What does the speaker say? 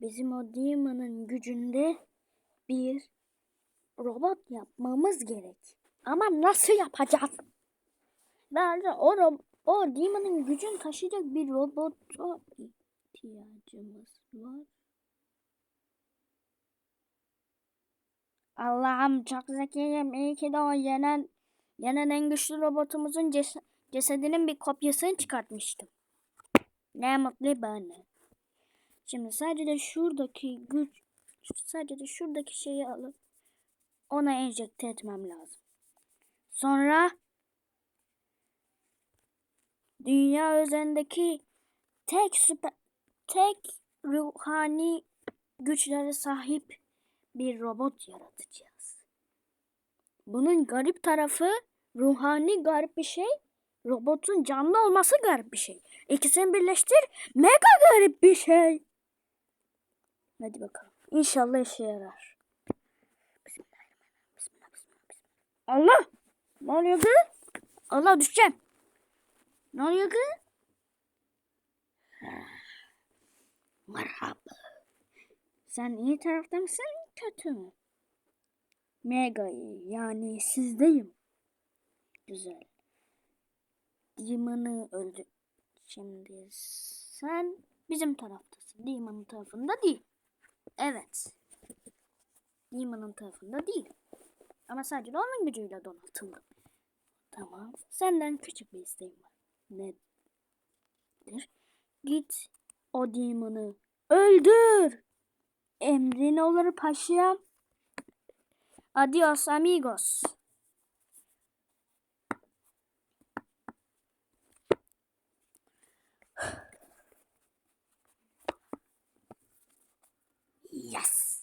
Bizim o Demon'ın gücünde bir robot yapmamız gerek. Ama nasıl yapacağız? Bence o, ro- o Demon'ın gücünü taşıyacak bir robota ihtiyacımız var. Allah'ım çok zekiyim. İyi ki de o yenen, yenen en güçlü robotumuzun ces- cesedinin bir kopyasını çıkartmıştım. Ne mutlu bana. Şimdi sadece de şuradaki güç, sadece de şuradaki şeyi alıp ona enjekte etmem lazım. Sonra dünya üzerindeki tek süper, tek ruhani güçlere sahip bir robot yaratacağız. Bunun garip tarafı ruhani garip bir şey, robotun canlı olması garip bir şey. İkisini birleştir, mega garip bir şey. Hadi bakalım. İnşallah işe yarar. Allah! Ne oluyor kız? Allah düşeceğim. Ne oluyor kız? Merhaba. Sen iyi tarafta mısın, kötü mü? Mega iyi. Yani sizdeyim. Güzel. Demon'ı öldü. Şimdi sen bizim taraftasın. Demon'ın tarafında değil. Evet. Demon'ın tarafında değil. Ama sadece de onun gücüyle donatıldım. Tamam. Senden küçük bir isteğim var. Nedir? Git o Demon'ı öldür. Emrin olur paşam. Adios amigos. Yes.